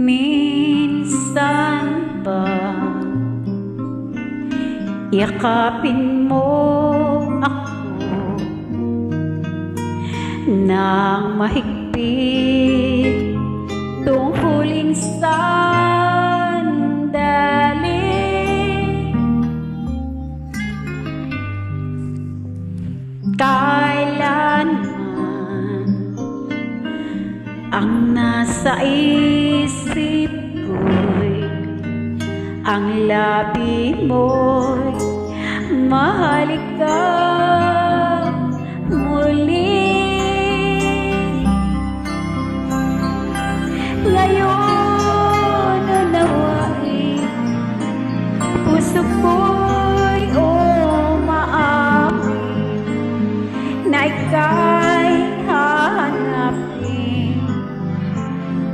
Minsan ba Yakapin mo ako Nang mahigpit Tung huling Kailanman. Ang nasa isip ko'y Ang labi mo'y Mahalik ka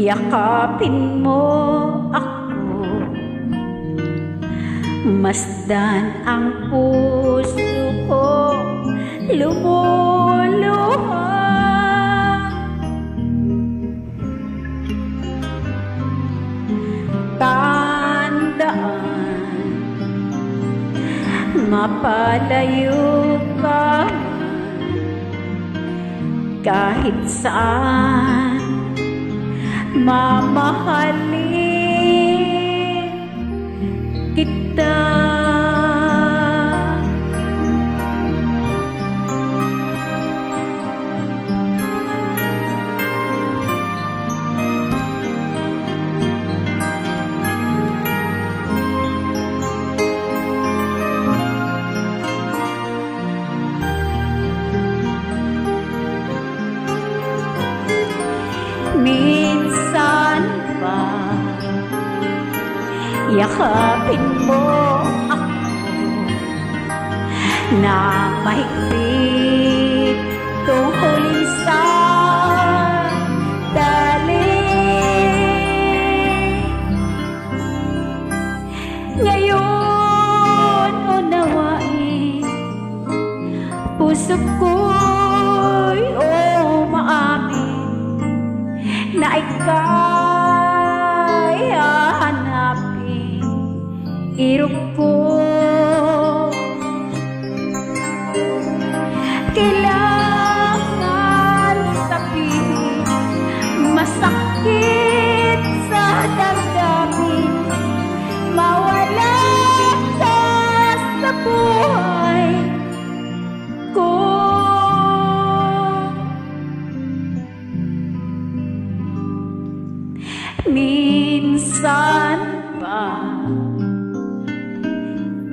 Yakapin mo ako. Masdan ang puso ko. Lumuluha. Tandaan Mapalayo ka. Kahit saan mamahalin kita. Yakapin mo ako. Na mahigpit Tungkulin sa dali. Ngayon unawain Puso ko'y umaamin na ika'y Irupu.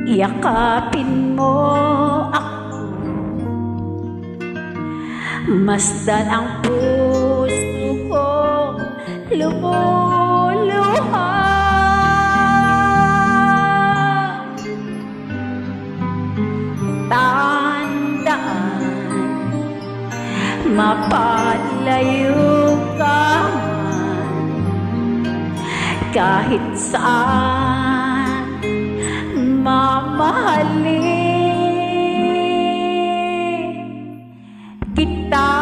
Yakapin mo ako. Masdan ang puso ko. Lumuluha. Tandaan Mapalayo ka kahit saan กินได้